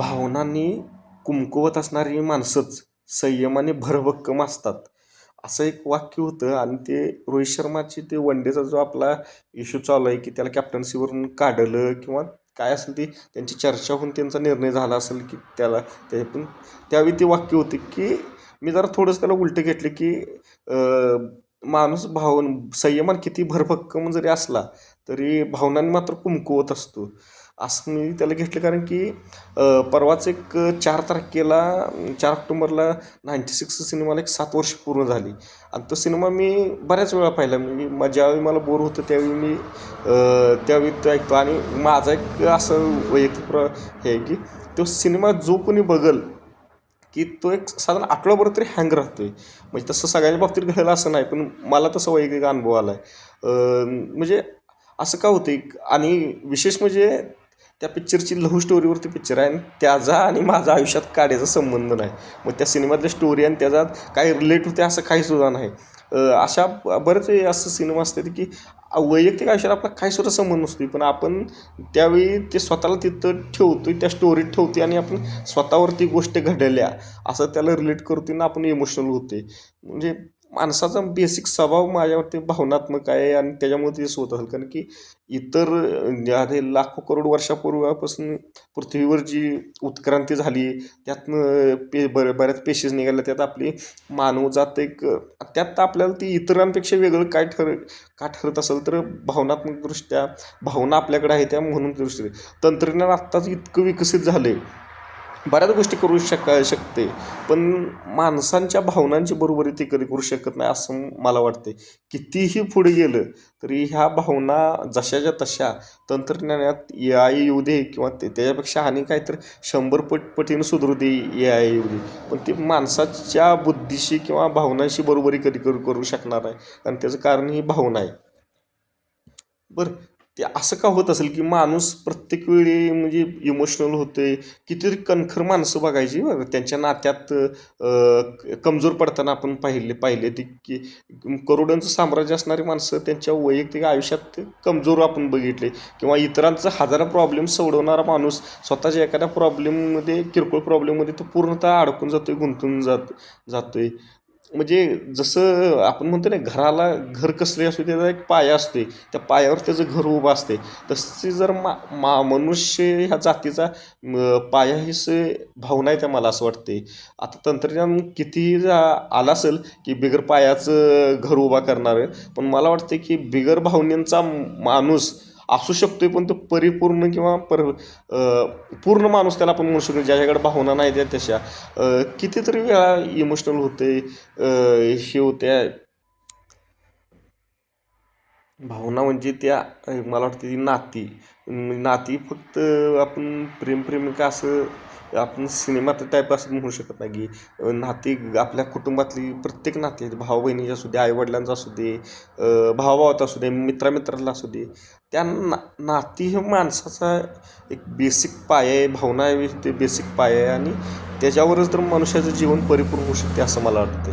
भावनांनी कुमकुवत असणारी माणसंच संयमाने भरभक्कम असतात. असं एक वाक्य होतं आणि ते रोहित शर्माची ते वन डेचा जो आपला इश्यू चालू आहे की त्याला कॅप्टन्सीवरून काढलं किंवा काय असेल ती त्यांची चर्चा होऊन त्यांचा निर्णय झाला असेल की त्याला ते पण. त्यावेळी ते वाक्य होते की मी जरा थोडंसं त्याला उलटं घेतले की माणूस भावन संयमान किती भरभक्कम जरी असला तरी भावनांनी मात्र कुमकुवत असतो. असं मी त्याला घेतलं कारण की परवाच एक चार तारखेला चार ऑक्टोंबरला नाईंटी सिक्स सिनेमाला एक सात वर्ष पूर्ण झाली. आणि तो सिनेमा मी बऱ्याच वेळा पाहिला. म्हणजे ज्यावेळी मला बोर होतं त्यावेळी मी त्यावेळी तो ऐकतो. आणि माझा एक असं वैयक्तिक प्र हे आहे की तो सिनेमा जो कोणी बघल की तो एक साधारण आठवडाभर तरी हँग राहतो आहे म्हणजे तसं सगळ्यांच्या बाबतीत घडलं असं नाही पण मला तसं वैयक्तिक अनुभव आला आहे म्हणजे असं का होतं आणि विशेष म्हणजे त्या पिक्चरची लव्ह स्टोरीवरती पिक्चर आहे आणि त्याचा आणि माझा आयुष्यात काढायचा संबंध नाही. मग त्या सिनेमातल्या स्टोरी आणि त्याचा काय रिलेट होते असं काहीसुद्धा नाही. अशा बरेच असं सिनेमा असतात की वैयक्तिक आयुष्यात आपला काही सुद्धा संबंध नसतो पण आपण त्यावेळी ते स्वतःला तिथं ठेवतो त्या स्टोरीत ठेवते आणि आपण स्वतःवरती गोष्ट घडल्या असं त्याला रिलेट करतो ना आपण इमोशनल होते म्हणजे माणसाचा बेसिक स्वभाव माझ्यावरती भावनात्मक आहे आणि त्याच्यामुळे ते होत असेल. कारण की इतर आधी लाखो करोड वर्षापूर्वापासून पृथ्वीवर जी उत्क्रांती झाली त्यातनं पे बर बऱ्याच पेशीज निघाल्या त्यात आपली मानवजात एक त्यात आपल्याला ती इतरांपेक्षा वेगळं काय ठर का ठरत असेल तर भावनात्मकदृष्ट्या भावना आपल्याकडे आहे त्या म्हणून दृष्टी तंत्रज्ञान आत्ताच इतकं विकसित झालं आहे बऱ्याच गोष्टी करू शक शकते. पण माणसांच्या भावनांची बरोबरी ते कधी करू शकत नाही असं मला वाटते कितीही पुढे गेलं तरी ह्या भावना जशाच्या तशा तंत्रज्ञानात ए आय येऊ दे किंवा ते त्याच्यापेक्षा आणि काय तर शंभर पट पटीनं सुधरू दे ए आय येऊ दे. पण ते माणसाच्या बुद्धीशी किंवा भावनांशी बरोबरी कधी करू करू शकणार आहे आणि त्याचं कारण ही भावना आहे. बरं. ते असं का होत असेल की माणूस प्रत्येक वेळी म्हणजे इमोशनल होते कितीतरी कणखर माणसं बघायची बरं. त्यांच्या नात्यात कमजोर पडताना आपण पाहिले पाहिले ती की करोडांचं साम्राज्य असणारी माणसं त्यांच्या वैयक्तिक आयुष्यात कमजोर आपण बघितले. किंवा इतरांचं हजारो प्रॉब्लेम सोडवणारा माणूस स्वतःच्या एखाद्या प्रॉब्लेममध्ये किरकोळ प्रॉब्लेममध्ये तो पूर्णतः अडकून जातोय गुंतून जात जातोय. म्हणजे जसं आपण म्हणतो ना घराला घर कसले असू त्याचा एक पाया असते त्या पायावर त्याचं घर उभं असते तसे जर मा मा मनुष्य ह्या जातीचा पाया हीच भावना आहे त्या मला असं वाटते आता तंत्रज्ञान किती आला असेल की बिगर पायाचं घर उभा करणार पण मला वाटते की बिगर भावनेंचा माणूस असू शकतो आहे पण तो परिपूर्ण किंवा पर पूर्ण माणूस त्याला आपण म्हणू शकतो ज्याच्याकडे भावना नाही त्या तशा. कितीतरी वेळा इमोशनल होते हे होत्या. भावना म्हणजे त्या मला वाटतं ती नाती. म्हणजे नाती फक्त आपण प्रेम प्रेमिका असं आपण सिनेमातलं टाईप असं म्हणू शकत नाही की नाती आपल्या कुटुंबातली प्रत्येक नाती भाऊ बहिणीची असू दे आईवडिलांचं असू दे भावाभावात असू दे मित्रामित्राला असू दे. त्या ना नाती हे माणसाचा एक बेसिक पाय आहे भावना आहे ते बेसिक पाय आहे आणि त्याच्यावरच तर मनुष्याचं जीवन परिपूर्ण होऊ शकते असं मला वाटतं